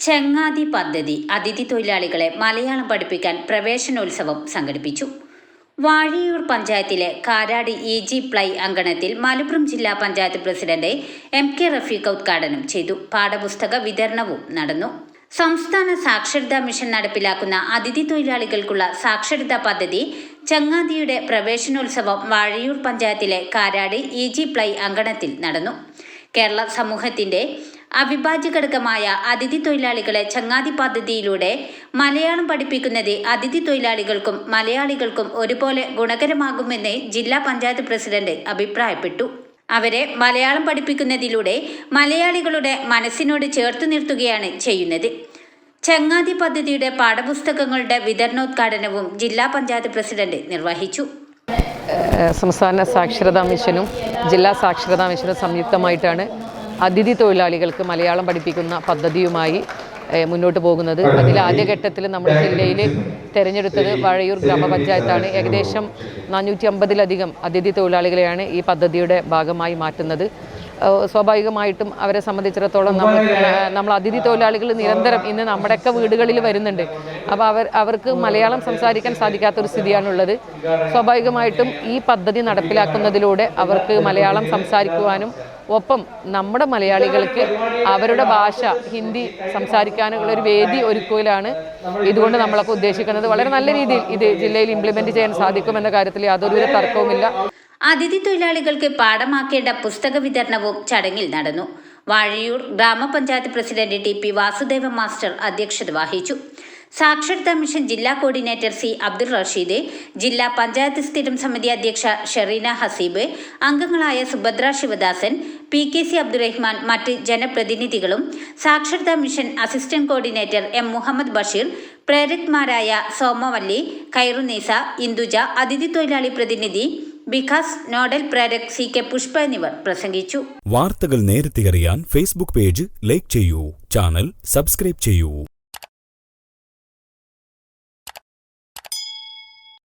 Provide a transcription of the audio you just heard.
ചെങ്ങാതി പദ്ധതി അതിഥി തൊഴിലാളികളെ മലയാളം പഠിപ്പിക്കാൻ പ്രവേശനോത്സവം സംഘടിപ്പിച്ചു. വാഴിയൂർ പഞ്ചായത്തിലെ കാരാടി ഇ ജി പ്ലൈ അങ്കണത്തിൽ മലപ്പുറം ജില്ലാ panchayat president M K Rafeeq ഉദ്ഘാടനം ചെയ്തു. പാഠപുസ്തക വിതരണവും നടന്നു. സംസ്ഥാന സാക്ഷരതാ മിഷൻ നടപ്പിലാക്കുന്ന അതിഥി തൊഴിലാളികൾക്കുള്ള സാക്ഷരതാ പദ്ധതി ചങ്ങാതിയുടെ പ്രവേശനോത്സവം വാഴിയൂർ പഞ്ചായത്തിലെ കാരാടി ഇ ജി പ്ലൈ അങ്കണത്തിൽ നടന്നു. കേരള സമൂഹത്തിന്റെ അവിഭാജ്യ ഘടകമായ അതിഥി തൊഴിലാളികളെ ചങ്ങാതി പദ്ധതിയിലൂടെ മലയാളം പഠിപ്പിക്കുന്നത് അതിഥി തൊഴിലാളികൾക്കും മലയാളികൾക്കും ഒരുപോലെ ഗുണകരമാകുമെന്ന് ജില്ലാ പഞ്ചായത്ത് പ്രസിഡന്റ് അഭിപ്രായപ്പെട്ടു. അവരെ മലയാളം പഠിപ്പിക്കുന്നതിലൂടെ മലയാളികളുടെ മനസ്സിനോട് ചേർത്ത് നിർത്തുകയാണ് ചെയ്യുന്നത്. ചങ്ങാതി പദ്ധതിയുടെ പാഠപുസ്തകങ്ങളുടെ വിതരണോദ്ഘാടനവും ജില്ലാ പഞ്ചായത്ത് പ്രസിഡന്റ് നിർവഹിച്ചു. സംസ്ഥാന സാക്ഷരതാ മിഷനും ജില്ലാ സാക്ഷരതാ മിഷനും സംയുക്തമായിട്ടാണ് അതിഥി തൊഴിലാളികൾക്ക് മലയാളം പഠിപ്പിക്കുന്ന പദ്ധതിയുമായി മുന്നോട്ട് പോകുന്നത്. അതിൽ ആദ്യഘട്ടത്തിൽ നമ്മുടെ ജില്ലയിൽ തിരഞ്ഞെടുത്തത് വഴയൂർ ഗ്രാമപഞ്ചായത്താണ്. ഏകദേശം നാനൂറ്റി അമ്പതിലധികം അതിഥി തൊഴിലാളികളെയാണ് ഈ പദ്ധതിയുടെ ഭാഗമായി മാറ്റുന്നത്. സ്വാഭാവികമായിട്ടും അവരെ സംബന്ധിച്ചിടത്തോളം നമ്മൾ നമ്മൾ അതിഥി തൊഴിലാളികൾ നിരന്തരം ഇന്ന് നമ്മുടെയൊക്കെ വീടുകളിൽ വരുന്നുണ്ട്. അപ്പോൾ അവർ അവർക്ക് മലയാളം സംസാരിക്കാൻ സാധിക്കാത്തൊരു സ്ഥിതിയാണുള്ളത്. സ്വാഭാവികമായിട്ടും ഈ പദ്ധതി നടപ്പിലാക്കുന്നതിലൂടെ അവർക്ക് മലയാളം സംസാരിക്കുവാനും ഒപ്പം നമ്മുടെ മലയാളികൾക്ക് അവരുടെ ഭാഷ ഹിന്ദി സംസാരിക്കാനുള്ള ഒരു വേദി ഒരുക്കുകയിലാണ് ഇതുകൊണ്ട് നമ്മളൊക്കെ ഉദ്ദേശിക്കുന്നത്. വളരെ നല്ല രീതിയിൽ ഇത് ജില്ലയിൽ ഇംപ്ലിമെന്റ് ചെയ്യാൻ സാധിക്കുമെന്ന കാര്യത്തിൽ യാതൊരുവിധ തർക്കവുമില്ല. അതിഥി തൊഴിലാളികൾക്ക് പാഠമാക്കേണ്ട പുസ്തക വിതരണവും ചടങ്ങിൽ നടന്നു. വാഴയൂർ ഗ്രാമപഞ്ചായത്ത് president T P Vasudeva master അധ്യക്ഷത വഹിച്ചു. സാക്ഷരതാ മിഷൻ ജില്ലാ കോർഡിനേറ്റർ സി അബ്ദുൾ റഷീദ് ജില്ലാ പഞ്ചായത്ത് സ്ഥിരം സമിതി അധ്യക്ഷ ഷെറീന ഹസീബ് അംഗങ്ങളായ Subhadra Sivadasan P K C Abdurahman മറ്റ് ജനപ്രതിനിധികളും സാക്ഷരതാ mission assistant coordinator M Muhammad Basheer പ്രേരക്മാരായ Somavalli Khairunnisa Induja അതിഥി തൊഴിലാളി പ്രതിനിധി Bikas nodal പ്രേരക് C K Pushpa എന്നിവർ പ്രസംഗിച്ചു. വാർത്തകൾ നേരത്തെ അറിയാൻ ഫേസ്ബുക്ക് പേജ് ലൈക്ക് ചെയ്യൂ ചാനൽ സബ്സ്ക്രൈബ് ചെയ്യൂ.